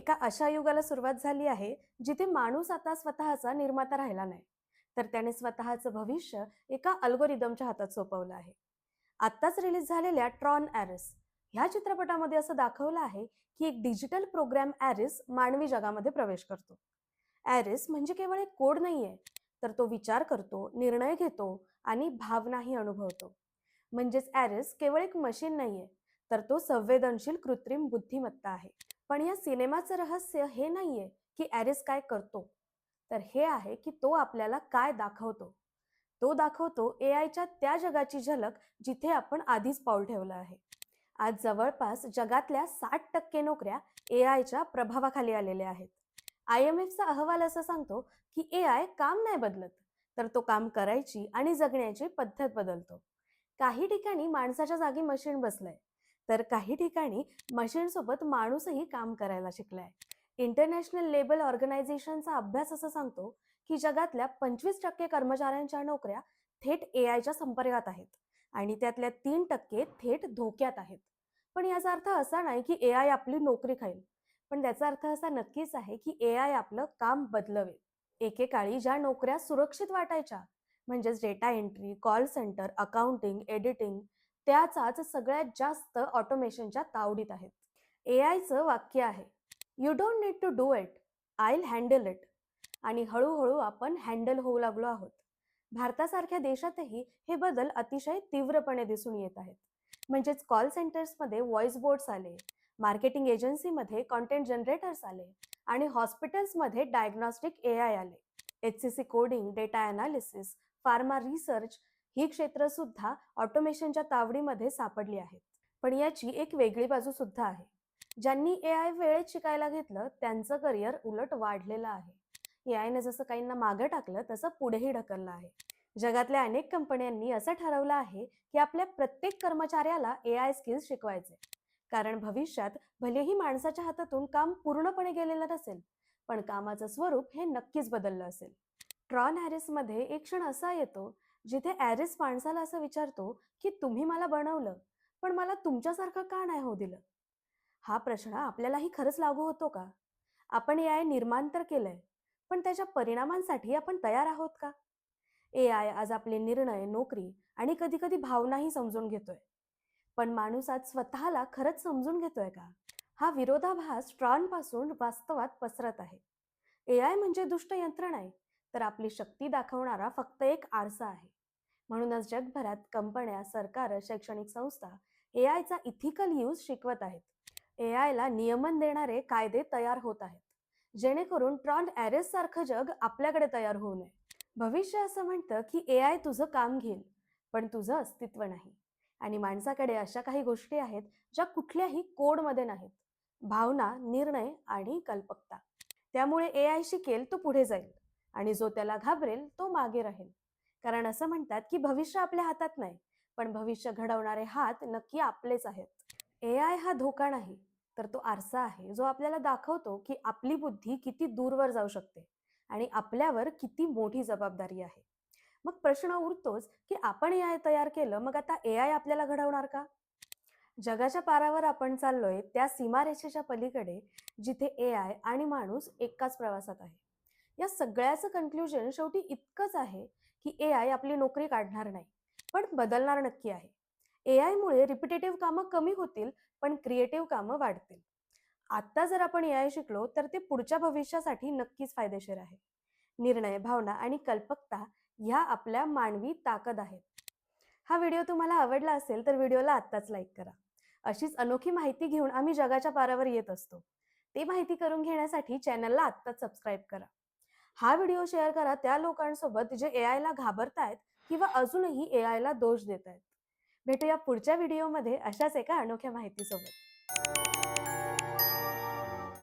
एका अशा युगाला सुरुवात झाली आहे जिथे माणूस आता स्वतःचा निर्माता राहिला नाही. तर त्याने स्वतःचं भविष्य एका अल्गोरिदमच्या हातात सोपवलं आहे. आत्ताच रिलीज झालेल्या ट्रॉन ॲरिस ह्या चित्रपटामध्ये असं दाखवलं आहे की एक डिजिटल प्रोग्राम ॲरिस मानवी जगामध्ये प्रवेश करतो. ॲरिस म्हणजे केवळ एक कोड नाहीये तर तो विचार करतो निर्णय घेतो आणि भावनाही अनुभवतो. म्हणजेच ॲरिस केवळ एक मशीन नाहीये तर तो संवेदनशील कृत्रिम बुद्धिमत्ता आहे. पण या सिनेमाचं रहस्य हे नाहीये की ॲरिस काय करतो. तर हे आहे की तो आपल्याला काय दाखवतो. तो दाखवतो ए आयच्या त्या जगाची झलक जिथे आपण आधीच पाऊल ठेवलं आहे. आज जवळपास जगातल्या साठ टक्के नोकऱ्या ए आयच्या प्रभावाखाली आलेल्या आहेत. आय एम एफचा अहवाल असं सांगतो की ए आय काम नाही बदलत तर तो काम करायची आणि जगण्याची पद्धत बदलतो. काही ठिकाणी माणसाच्या जागी मशीन बसलंय. तर काही ठिकाणी मशीन सोबत माणूसही काम करायला शिकलाय. इंटरनॅशनल लेबल ऑर्गनायझेशनचा अभ्यास असं सांगतो की जगातल्या पंचवीस टक्के कर्मचाऱ्यांच्या नोकऱ्या थेट ए आयच्या संपर्कात आहेत आणि त्यातल्या तीन टक्के थेट धोक्यात आहेत. पण याचा अर्थ असा नाही की ए आय आपली नोकरी खाईल. पण त्याचा अर्थ असा नक्कीच आहे की ए आय आपलं काम बदलवेल. एकेकाळी ज्या नोकऱ्या सुरक्षित वाटायच्या म्हणजेच data entry call center accounting editing त्याचाच सगळ्यात जास्त ऑटोमेशनच्या तावडीत आहेत. ए आयचं वाक्य आहे you don't need to do it I handle it आणि हळूहळू आपण हँडल होऊ लागलो आहोत. भारतासारख्या देशातही हे बदल अतिशय तीव्रपणे दिसून येत आहेत. म्हणजेच कॉल सेंटर्समध्ये व्हॉइस बोर्ड्स आले मार्केटिंग एजन्सीमध्ये कॉन्टेंट जनरेटर्स आले आणि हॉस्पिटल्समध्ये डायग्नॉस्टिक ए आय आले. H C C coding data analysis pharma research ही क्षेत्र सुद्धा ऑटोमेशनच्या तावडीमध्ये सापडली आहेत पण याची एक वेगळी बाजू सुद्धा आहे. ज्यांनी ए आय वेळेत शिकायला घेतलं त्यांचं करिअर उलट वाढलेलं आहे. ए आयने जसं काहींना मागं टाकलं तसं पुढेही ढकललं आहे. जगातल्या अनेक कंपन्यांनी असं ठरवलं आहे की आपल्या प्रत्येक कर्मचाऱ्याला ए आय स्किल्स शिकवायचे. कारण भविष्यात भलेही माणसाच्या हातातून काम पूर्णपणे गेलेलं नसेल पण कामाचं स्वरूप हे नक्कीच बदललं असेल. ट्रॉन हॅरिसमध्ये एक क्षण असा येतो जिथे ॲरिस माणसाला असं विचारतो की तुम्ही मला बनवलं पण मला तुमच्यासारखं का नाही होऊ दिलं? हा प्रश्न आपल्यालाही खरंच लागू होतो का? आपण ए आय निर्माण तर केलंय पण त्याच्या परिणामांसाठी आपण तयार आहोत का? ए आय आज आपले निर्णय नोकरी आणि कधी कधी भावनाही समजून घेतोय. पण माणूस आज स्वतःला खरंच समजून घेतोय का? हा विरोधाभास ट्रॉनपासून वास्तवात पसरत आहे. ए आय म्हणजे दुष्ट यंत्रणा आहे. तर आपली शक्ती दाखवणारा फक्त एक आरसा आहे. म्हणूनच जगभरात कंपन्या सरकार शैक्षणिक संस्था ए आयचा इथिकल यूज शिकवत आहेत. ए आयला नियमन देणारे कायदे तयार होत आहेत. जेणेकरून ट्रॉन ॲरेस सारखं जग आपल्याकडे तयार होऊ नये. भविष्य असं म्हणतं की ए आय तुझं काम घेईल पण तुझं अस्तित्व नाही. आणि माणसाकडे अशा काही गोष्टी आहेत ज्या कुठल्याही कोडमध्ये नाहीत. भावना निर्णय आणि कल्पकता. त्यामुळे ए आय शिकेल तो पुढे जाईल. आणि जो त्याला घाबरेल तो मागे राहील. कारण असं म्हणतात की भविष्य आपल्या हातात नाही पण भविष्य घडवणारे हात नक्की आपलेच आहेत. ए आय हा धोका नाही तर तो आरसा आहे जो आपल्याला दाखवतो की आपली बुद्धी किती दूरवर जाऊ शकते आणि आपल्यावर किती मोठी जबाबदारी आहे. मग प्रश्न उरतोच की आपण ए आय तयार केलं मग आता ए आय आपल्याला घडवणार का? जगाच्या पारावर आपण चाललोय त्या सीमारेषेच्या पलीकडे जिथे ए आय आणि माणूस एकाच प्रवासात आहे. या सगळ्याचं कन्क्लुजन शेवटी इतकंच आहे की ए आय आपली नोकरी काढणार नाही. पण बदलणार नक्की आहे. ए आयमुळे रिपिटेटिव्ह कामं कमी होतील पण क्रिएटिव्ह कामं वाढतील. आत्ता जर आपण ए आय शिकलो तर ते पुढच्या भविष्यासाठी नक्कीच फायदेशीर आहे. निर्णय भावना आणि कल्पकता ह्या आपल्या मानवी ताकद आहेत. हा व्हिडिओ तुम्हाला आवडला असेल तर व्हिडिओला आत्ताच लाईक करा. अशीच अनोखी माहिती घेऊन आम्ही जगाच्या पारावर येत असतो. ते माहिती करून घेण्यासाठी चॅनलला आत्ताच सबस्क्राईब करा. हा व्हिडिओ शेअर करा त्या लोकांसोबत जे ए आयला घाबरतायत किंवा अजूनही ए आयला दोष देत आहेत भेटूया पुढच्या व्हिडिओमध्ये अशाच एका अनोख्या माहितीसोबत.